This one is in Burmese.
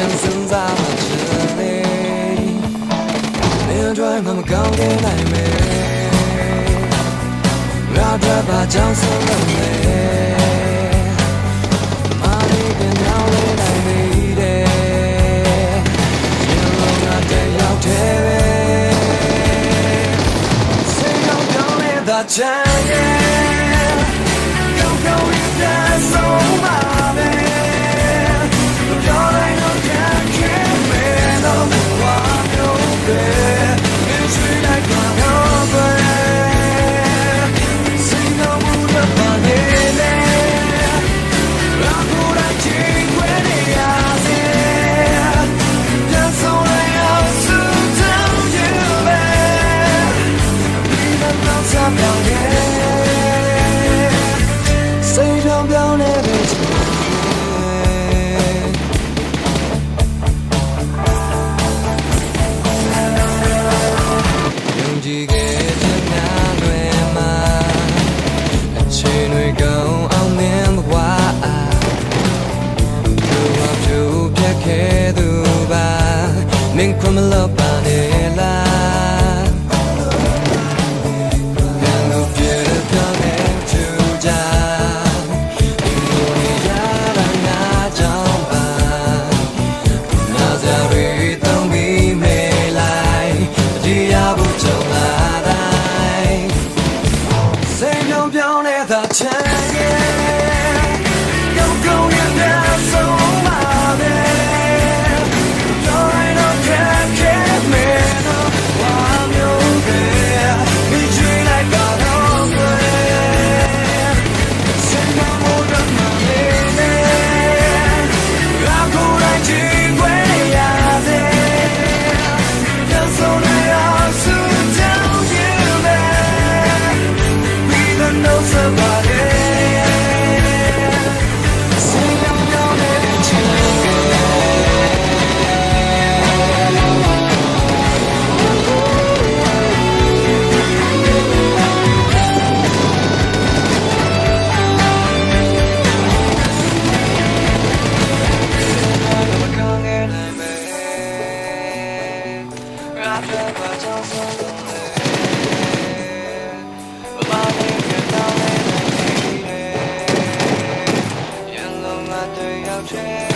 眼神在我这里，面对那么高的暧昧，绕着把角色的美。Time, yeah. ပြောင်းခဲ့စိတ်ပြောင်းပြောင်းနေပြီခဲ့သူပါမင်းခွမလို့ပါ ever turning Yeah.